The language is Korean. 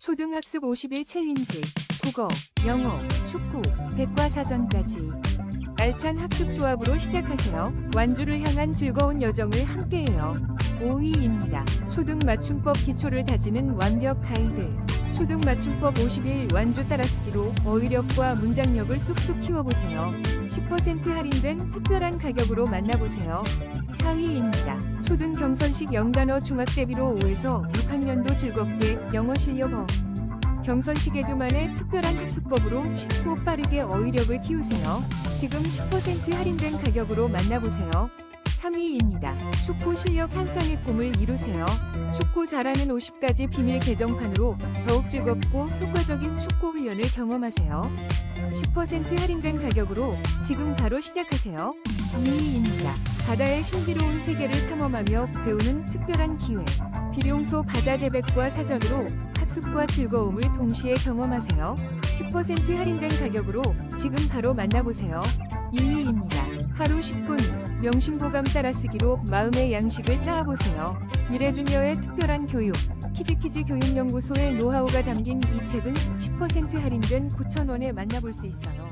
초등학습 50일 챌린지, 국어, 영어, 축구, 백과사전까지. 알찬 학습 조합으로 시작하세요. 완주를 향한 즐거운 여정을 함께해요. 5위입니다. 초등 맞춤법 기초를 다지는 완벽 가이드. 초등 맞춤법 50일 완주 따라쓰기로 어휘력과 문장력을 쑥쑥 키워보세요. 10% 할인된 특별한 가격으로 만나보세요. 4위입니다. 초등 경선식 영단어 중학 대비로 5에서 6학년도 즐겁게 영어 실력 업. 경선식 에듀만의 특별한 학습법으로 쉽고 빠르게 어휘력을 키우세요. 지금 10% 할인된 가격으로 만나보세요. 3위입니다. 축구 실력 향상의 꿈을 이루세요. 축구 잘하는 50가지 비밀 개정판으로 더욱 즐겁고 효과적인 축구 훈련을 경험하세요. 10% 할인된 가격으로 지금 바로 시작하세요. 2위입니다. 바다의 신비로운 세계를 탐험하며 배우는 특별한 기회. 비룡소 바다 대백과 사전으로 학습과 즐거움을 동시에 경험하세요. 10% 할인된 가격으로 지금 바로 만나보세요. 1위입니다. 하루 10분 명심보감 따라쓰기로 마음의 양식을 쌓아보세요. 미래주니어의 특별한 교육 키즈키즈 교육연구소의 노하우가 담긴 이 책은 10% 할인된 9,000원에 만나볼 수 있어요.